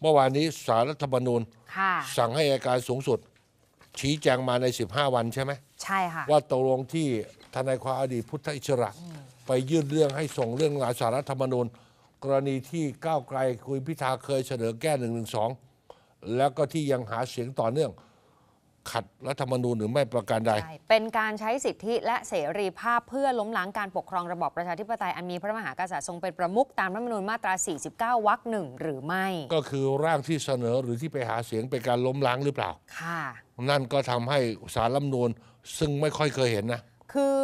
เมื่อวานนี้สารรัฐธรรมนูญ ค่ะ สั่งให้อัยการสูงสุด ชี้แจงมาใน 15 วันใช่ไหม ใช่ค่ะ ว่าตกลงที่ทนายความอดีตพุทธอิสระ ไปยื่นเรื่องให้ส่งเรื่องหลายสารรัฐธรรมนูญ กรณีที่ก้าวไกลคุณพิธาเคยเสนอแก้หนึ่งหนึ่งสองแล้วก็ที่ยังหาเสียงต่อเนื่อง ขัดรัฐธรรมนูญหรือไม่ประการใดใช่เป็นการใช้สิทธิและเสรีภาพเพื่อล้มล้างการปกครองระบอบประชาธิปไตยอันมีพระมหากษัตริย์ทรงเป็นประมุขตามรัฐธรรมนูญมาตรา 49 วรรคหนึ่งหรือไม่ ก็คือร่างที่เสนอหรือที่ไปหาเสียงเป็นการล้มล้างหรือเปล่า ค่ะ นั่นก็ทำให้สารรัฐธรรมนูญซึ่งไม่ค่อยเคยเห็นนะ คือ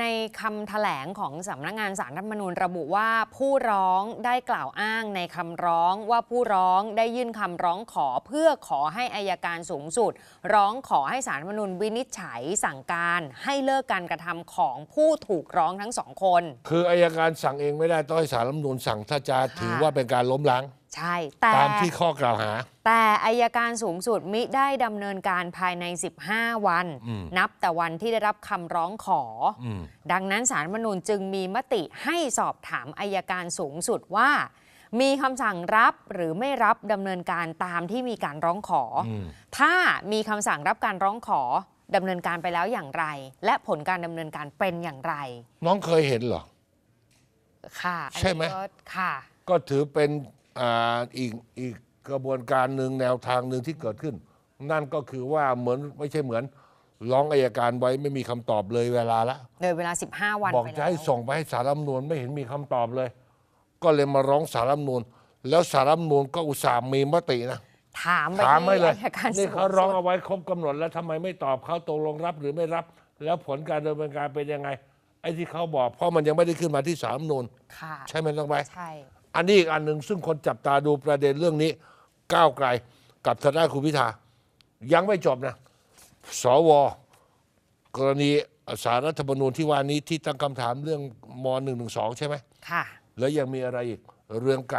ในคำแถลงของสำนักงานสารรัฐมนูญระบุว่าผู้ร้องได้กล่าวอ้างในคำร้องว่าผู้ร้องได้ยื่นคำร้องขอเพื่อขอให้อายการสูงสุด ร้องขอให้สารรัฐมนูญวินิจฉัยสั่งการให้เลิกการกระทำของผู้ถูกร้องทั้งสองคน คืออายการสั่งเองไม่ได้ต้องให้สารรัฐมนูญสั่งถ้าจะถือว่าเป็นการล้มล้าง ใช่ แต่ตามที่ข้อกล่าวหา แต่อายการสูงสุดมิได้ดำเนินการภายใน 15 วัน อืม นับแต่วันที่ได้รับคำร้องขอออืมดังนั้นสารรัฐธรรมนูญจึงมีมติให้สอบถามอายการสูงสุดว่า มีคำสั่งรับหรือไม่รับดำเนินการตามที่มีการร้องขอออืมถ้ามีคำสั่งรับการร้องขอดำเนินการไปแล้วอย่างไร และผลการดำเนินการเป็นอย่างไร น้องเคยเห็นเหรอ ค่ะอันนี้ใช่ไหม ก็ค่ะ ก็ถือเป็น อ่าอีกอีกกระบวนการหนึ่งแนวทางหนึ่งที่เกิดขึ้น นั่นก็คือว่าเหมือนไม่ใช่เหมือนร้องอายการไว้ไม่มีคำตอบเลยเวลาละ เลยเวลา 15 วันบอกไปจะแล้ว ให้ส่งไปให้สารรัฐธรรมนูญไม่เห็นมีคำตอบเลย ก็เลยมาร้องสารรัฐธรรมนูญแล้วสารรัฐธรรมนูญก็อุตส่าห์มีมตินะ ถามไปถามไม่ที่เลยอายการสูนี่งเขาร้องสุดเอาไว้ครบกำหนดแล้วทำไมไม่ตอบเขาตกลงรับหรือไม่รับ แล้วผลการดำเนินการเป็นยังไง ไอ้ที่เขาบอกเพราะมันยังไม่ได้ขึ้นมาที่สารรัฐธรรมนูญค่ะ ใช่ไหมต้องไป ใช่ อันนี้อีกอันหนึ่งซึ่งคนจับตาดูประเด็นเรื่องนี้ก้าวไกลกับทางด้านคุณพิธายังไม่จบนะสวกรณีสารรัฐธรรมนูญที่ว่านี้ที่ตั้งคำถามเรื่องม .112 ใช่ไหมค่ะ แล้วยังมีอะไรอีกเรืองไกร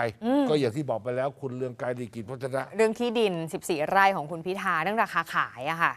ก็อย่างที่บอกไปแล้วคุณเรืองไกรดีกิจพัฒนะ เรื่องที่ดิน 14 ไร่ของคุณพิธาเรื่องราคาขายอะค่ะ